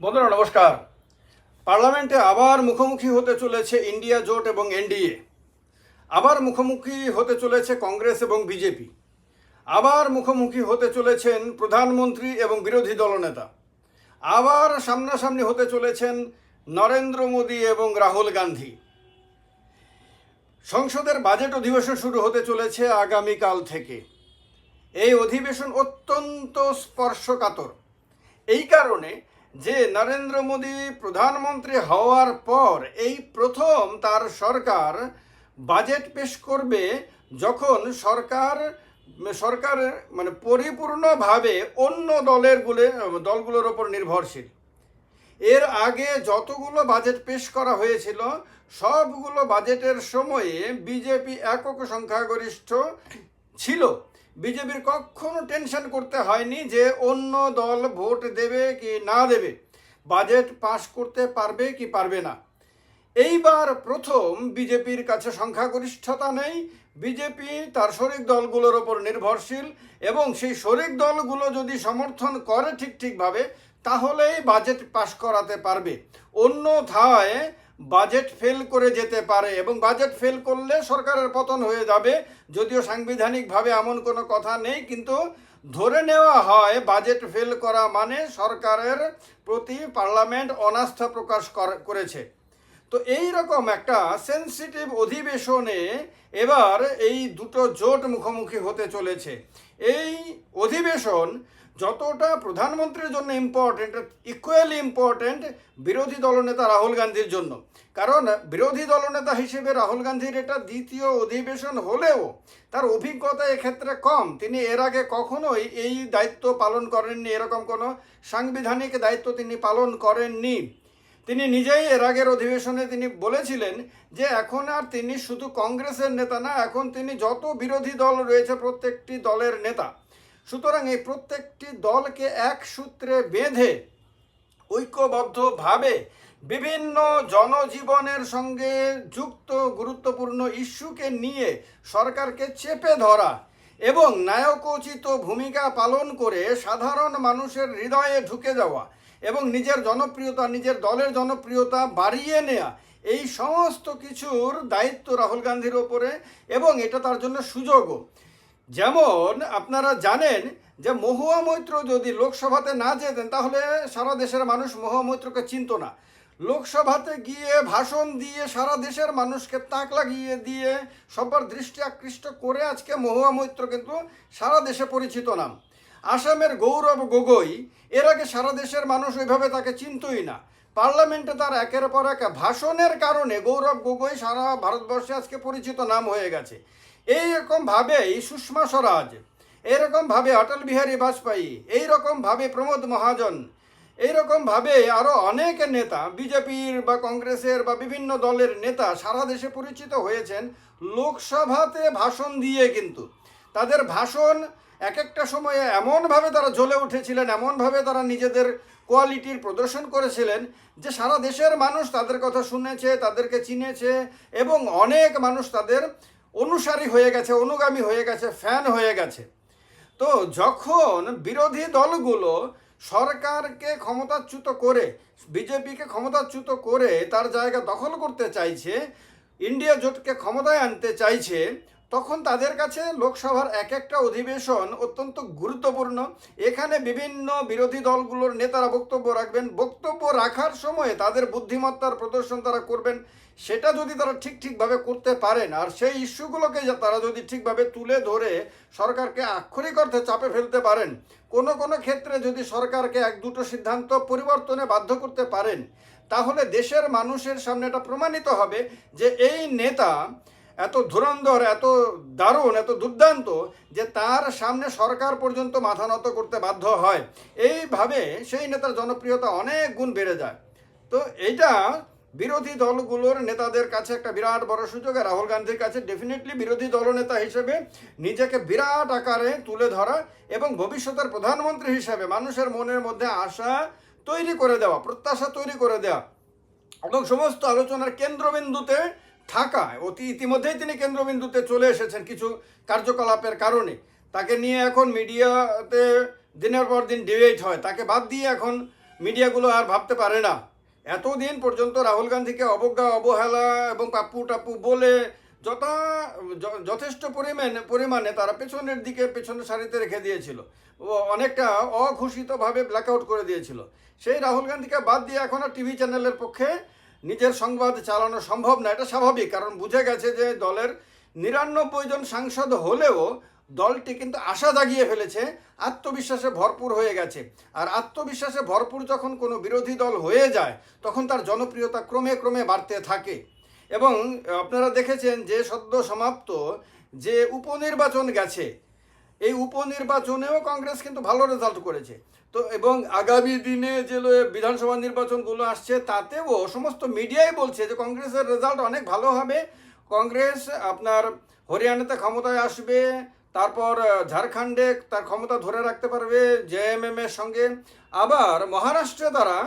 বন্ধুরা, নমস্কার। পার্লামেন্টে আবার মুখোমুখি হতে চলেছে ইন্ডিয়া জোট এবং এনডিএ। আবার মুখোমুখি হতে চলেছে কংগ্রেস এবং বিজেপি। আবার মুখোমুখি হতে চলেছেন প্রধানমন্ত্রী এবং বিরোধী দলনেতা। আবার সামনাসামনি হতে চলেছেন নরেন্দ্র মোদী এবং রাহুল গান্ধী। সংসদের বাজেট অধিবেশন শুরু হতে চলেছে আগামীকাল থেকে। এই অধিবেশন অত্যন্ত স্পর্শকাতর। এই কারণে যে নরেন্দ্র মোদী প্রধানমন্ত্রী হওয়ার পর এই প্রথম তার সরকার বাজেট পেশ করবে যখন সরকার সরকার মানে পরিপূর্ণভাবে অন্য দলের গুলে, দলগুলোর ওপর নির্ভরশীল। এর আগে যতগুলো বাজেট পেশ করা হয়েছিল, সবগুলো বাজেটের সময়ে বিজেপি একক সংখ্যাগরিষ্ঠ ছিল। বিজেপির কখনো টেনশন করতে হয়নি যে অন্য দল ভোট দেবে কি না দেবে। বাজেট পাশ করতে পারবে কি পারবে না। এইবার প্রথম বিজেপির কাছে সংখ্যাগরিষ্ঠতা নেই। বিজেপি তার শরিক দলগুলোর ওপর নির্ভরশীল এবং সেই শরিক দলগুলো যদি সমর্থন করে ঠিক ঠিকভাবে, তাহলেই বাজেট পাশ করাতে পারবে। অন্যথায় বাজেট ফেল করে যেতে পারে এবং বাজেট ফেল করলে সরকারের পতন হয়ে যাবে। যদিও সাংবিধানিকভাবে এমন কোনো কথা নেই, কিন্তু ধরে নেওয়া হয় বাজেট ফেল করা মানে সরকারের প্রতি পার্লামেন্ট অনাস্থা প্রকাশ কর- করেছে। তো এই রকম একটা সেন্সিটিভ অধিবেশনে এবার এই দুটো জোট মুখোমুখি হতে চলেছে। এই অধিবেশন যতটা প্রধানমন্ত্রীর জন্য ইম্পর্টেন্ট ইকুয়ালি ইম্পর্টেন্ট বিরোধী দলনেতা রাহুল গান্ধীর জন্য। কারণ বিরোধী দলনেতা হিসেবে রাহুল গান্ধীর এটা দ্বিতীয় অধিবেশন হলেও তার অভিজ্ঞতা এক্ষেত্রে কম। তিনি এর আগে কখনোই এই দায়িত্ব পালন করেননি, এরকম কোনো সাংবিধানিক দায়িত্ব তিনি পালন করেননি। তিনি নিজেই এর আগের অধিবেশনে তিনি বলেছিলেন যে এখন আর তিনি শুধু কংগ্রেসের নেতা না, এখন তিনি যত বিরোধী দল রয়েছে প্রত্যেকটি দলের নেতা। সুতরাং এই প্রত্যেকটি দলকে এক সূত্রে বেঁধে ঐক্যবদ্ধভাবে বিভিন্ন জনজীবনের সঙ্গে যুক্ত গুরুত্বপূর্ণ ইস্যুকে নিয়ে সরকারকে চেপে ধরা এবং নায়কোচিত ভূমিকা পালন করে সাধারণ মানুষের হৃদয়ে ঢুকে যাওয়া এবং নিজের জনপ্রিয়তা, নিজের দলের জনপ্রিয়তা বাড়িয়ে নেওয়া এই সমস্ত কিছুর দায়িত্ব রাহুল গান্ধীর ওপরে এবং এটা তার জন্য সুযোগও। যেমন আপনারা জানেন যে মহুয়া মৈত্র যদি লোকসভাতে না যেতেন, তাহলে সারা দেশের মানুষ মহুয়া মৈত্রকে চিনত না। লোকসভাতে গিয়ে ভাষণ দিয়ে সারা দেশের মানুষকে তাক লাগিয়ে দিয়ে সবার দৃষ্টি আকৃষ্ট করে আজকে মহুয়া মৈত্র কিন্তু সারা দেশে পরিচিত নাম। আসামের গৌরব গগৈ, এর আগে সারা দেশের মানুষ ওইভাবে তাকে চিনতই না। পার্লামেন্টে তার একের পর এক ভাষণের কারণে গৌরব গগৈ সারা ভারতবর্ষে আজকে পরিচিত নাম হয়ে গেছে। এইরকম ভাবেই সুষমা স্বরাজ এরকম ভাবে অটল বিহারী বাজপেয়ী, এইরকম ভাবে প্রমোদ মহাজন, এইরকম ভাবে আরও অনেক নেতা, বিজেপির বা কংগ্রেসের বা বিভিন্ন দলের নেতা সারা দেশে পরিচিত হয়েছেন, লোকসভাতে ভাষণ দিয়ে কিন্তু। তাদের ভাষণ এক একটা সময়ে এমনভাবে তারা জ্বলে উঠেছিলেন, এমনভাবে তারা নিজেদের কোয়ালিটির প্রদর্শন করেছিলেন যে সারা দেশের মানুষ তাদের কথা শুনেছে, তাদেরকে চিনেছে এবং অনেক মানুষ তাদের অনুসারী হয়ে গেছে, অনুগামী হয়ে গেছে ফ্যান হয়ে গেছে। তো যখন বিরোধী দলগুলো সরকারকে ক্ষমতাচ্যুত করে, বিজেপিকে ক্ষমতাচ্যুত করে তার জায়গা দখল করতে চাইছে ইন্ডিয়া জোটকে ক্ষমতায় আনতে চাইছে তখন তাদের কাছে লোকসভার এক একটা অধিবেশন অত্যন্ত গুরুত্বপূর্ণ। এখানে বিভিন্ন বিরোধী দলগুলোর নেতারা বক্তব্য রাখবেন। বক্তব্য রাখার সময়ে তাদের বুদ্ধিমত্তার প্রদর্শন তারা করবেন। সেটা যদি তারা ঠিক ঠিকভাবে করতে পারেন, আর সেই ইস্যুগুলোকে তারা যদি ঠিকভাবে তুলে ধরে সরকারকে আক্ষরিক অর্থে চাপে ফেলতে পারেন, কোনো কোনো ক্ষেত্রে যদি সরকারকে এক দুটো সিদ্ধান্ত পরিবর্তনে বাধ্য করতে পারেন, তাহলে দেশের মানুষের সামনে এটা প্রমাণিত হবে যে এই নেতা এত ধুরন্ধর, এত দারুণ, এত দুর্দান্ত যে তার সামনে সরকার পর্যন্ত মাথা নত করতে বাধ্য হয়। এইভাবে সেই নেতার জনপ্রিয়তা অনেক গুণ বেড়ে যায়। তো এইটা বিরোধী দলগুলোর নেতাদের কাছে একটা বিরাট বড় সুযোগ, আর রাহুল গান্ধীর কাছে ডেফিনেটলি বিরোধী দলনেতা হিসেবে নিজেকে বিরাট আকারে তুলে ধরা এবং ভবিষ্যতের প্রধানমন্ত্রী হিসেবে মানুষের মনের মধ্যে আশা তৈরি করে দেওয়া, প্রত্যাশা তৈরি করে দেওয়া এবং সমস্ত আলোচনার কেন্দ্রবিন্দুতে থাকা অতি ইতিমধ্যেই তিনি কেন্দ্রবিন্দুতে চলে এসেছেন কিছু কার্যকলাপের কারণে। তাকে নিয়ে এখন মিডিয়াতে দিনের পর দিন ডিবেট হয়। তাকে বাদ দিয়ে এখন মিডিয়াগুলো আর ভাবতে পারে না। এতদিন পর্যন্ত রাহুল গান্ধীকে অবজ্ঞা, অবহেলা এবং পাপ্পু টাপ্পু বলে যথা যথেষ্ট পরিমাণে পরিমাণে তারা পেছনের দিকে পেছনের সারিতে রেখে দিয়েছিল। অনেকটা অঘোষিতভাবে ব্ল্যাকআউট করে দিয়েছিল। সেই রাহুল গান্ধীকে বাদ দিয়ে এখন আর টিভি চ্যানেলের পক্ষে নিজের সংবাদ চালানো সম্ভব না, এটা স্বাভাবিক। কারণ বুঝে গেছে যে দলের নিরানব্বই জন সাংসদ হলেও দলটি কিন্তু আশা জাগিয়ে ফেলেছে, আত্মবিশ্বাসে ভরপুর হয়ে গেছে। আর আত্মবিশ্বাসে ভরপুর যখন কোনো বিরোধী দল হয়ে যায়, তখন তার জনপ্রিয়তা ক্রমে ক্রমে বাড়তে থাকে। এবং আপনারা দেখেছেন যে সদ্য সমাপ্ত যে উপনির্বাচন গেছে এই উপনির্বাচনেও কংগ্রেস কিন্তু ভালো রেজাল্ট করেছে। তো এবং আগামী দিনে যে বিধানসভা নির্বাচনগুলো আসছে, তাতেও সমস্ত মিডিয়াই বলছে যে কংগ্রেসের রেজাল্ট অনেক ভালো হবে। কংগ্রেস আপনার হরিয়ানাতে ক্ষমতায় আসবে, তারপর ঝাড়খণ্ডে তার ক্ষমতা ধরে রাখতে পারবে জেএমএম এর সঙ্গে। আবার মহারাষ্ট্রে তারা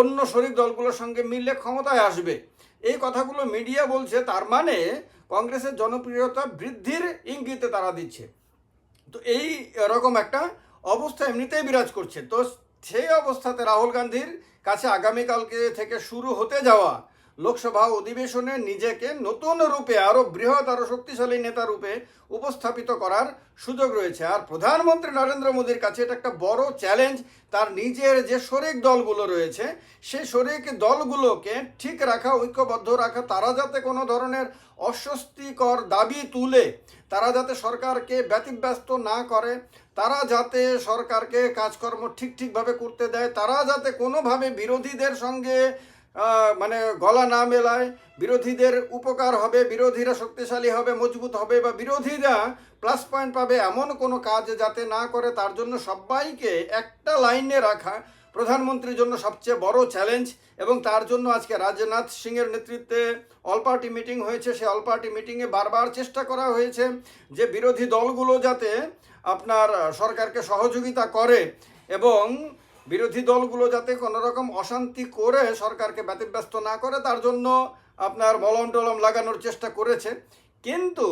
অন্য শরিক দলগুলোর সঙ্গে মিলে ক্ষমতায় আসবে। এই কথাগুলো মিডিয়া বলছে, তার মানে কংগ্রেসের জনপ্রিয়তা বৃদ্ধির ইঙ্গিতে তারা দিচ্ছে। তো এই এরকম একটা অবস্থা এমনিতেই বিরাজ করছে। তো সেই অবস্থাতে রাহুল গান্ধীর কাছে আগামীকালকে থেকে শুরু হতে যাওয়া লোকসভা অধিবেশনে নিজেকে নতুন রূপে আরও বৃহৎ আরও শক্তিশালী নেতা রূপে উপস্থাপিত করার সুযোগ রয়েছে। আর প্রধানমন্ত্রী নরেন্দ্র মোদীর কাছে এটা একটা বড় চ্যালেঞ্জ। তার নিজের যে শরিক দলগুলো রয়েছে, সেই শরিক দলগুলোকে ঠিক রাখা, ঐক্যবদ্ধ রাখা, তারা যাতে কোনো ধরনের অস্বস্তিকর দাবি তুলে, তারা যাতে সরকারকে ব্যতিব্যস্ত না করে, তারা যাতে সরকারকে কাজকর্ম ঠিক ঠিকভাবে করতে দেয়, তারা যাতে কোনোভাবে বিরোধীদের সঙ্গে মানে গলা না মেলায় বিরোধীদের উপকার হবে, বিরোধীরা শক্তিশালী হবে, মজবুত হবে বা বিরোধীরা প্লাস পয়েন্ট পাবে এমন কোনো কাজ যাতে না করে, তার জন্য সবাইকে একটা লাইনে রাখা প্রধানমন্ত্রীর জন্য সবচেয়ে বড় চ্যালেঞ্জ এবং তার জন্য আজকে রাজনাথ সিংয়ের নেতৃত্বে অল পার্টি মিটিং হয়েছে। সেই অল পার্টি মিটিংয়ে বারবার চেষ্টা করা হয়েছে যে বিরোধী দলগুলো যাতে আপনার সরকারকে সহযোগিতা করে এবং বিরোধী দলগুলো যাতে কোনো রকম অশান্তি করে সরকারকে ব্যতিব্যস্ত না করে, তার জন্য আপনার মলম টলম লাগানোর চেষ্টা করেছে। কিন্তু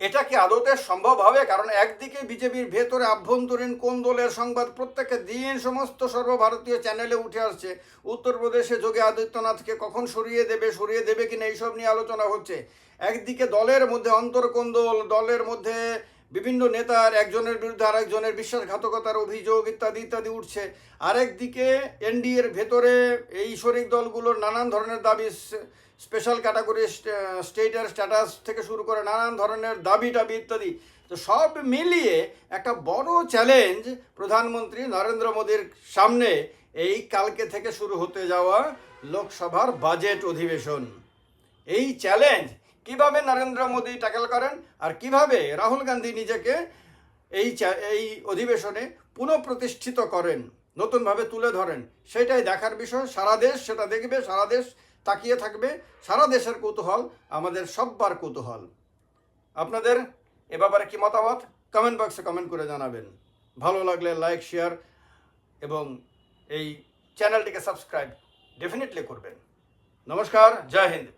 এটা কি আদতে সম্ভব হবে? কারণ একদিকে বিজেপির ভেতরে আভ্যন্তরীণ কোন্দলের সংবাদ প্রত্যেকের দিন সমস্ত সর্বভারতীয় চ্যানেলে উঠে আসছে। উত্তরপ্রদেশে যোগী আদিত্যনাথকে কখন সরিয়ে দেবে সরিয়ে দেবে কিনা এইসব নিয়ে আলোচনা হচ্ছে। একদিকে দলের মধ্যে অন্তর্কোন্দল দলের মধ্যে বিভিন্ন নেতার, একজনের বিরুদ্ধে আরেকজনের বিশ্বাসঘাতকতার অভিযোগ ইত্যাদি ইত্যাদি উঠছে। আরেকদিকে এনডিএর ভেতরে এই শরিক দলগুলোর নানান ধরনের দাবি স্পেশাল ক্যাটাগরি স্টেটের স্ট্যাটাস থেকে শুরু করে নানান ধরনের দাবি টাবি ইত্যাদি। তো সব মিলিয়ে একটা বড় চ্যালেঞ্জ প্রধানমন্ত্রী নরেন্দ্র মোদীর সামনে এই কালকে থেকে শুরু হতে যাওয়া লোকসভার বাজেট অধিবেশন। এই চ্যালেঞ্জ কীভাবে নরেন্দ্র মোদী ট্যাকেল করেন আর কীভাবে রাহুল গান্ধী নিজেকে এই এই অধিবেশনে পুনঃপ্রতিষ্ঠিত করেন, নতুনভাবে তুলে ধরেন, সেটাই দেখার বিষয়। সারা দেশ সেটা দেখবে, সারা দেশ তাকিয়ে থাকবে, সারা দেশের কৌতূহল, আমাদের সব্বার কৌতূহল। আপনাদের এ ব্যাপারে কি মতামত? কমেন্ট বক্সে কমেন্ট করে জানাবেন। ভালো লাগলে লাইক, শেয়ার এবং এই চ্যানেলটিকে সাবস্ক্রাইব ডেফিনেটলি করবেন। নমস্কার, জয় হিন্দ।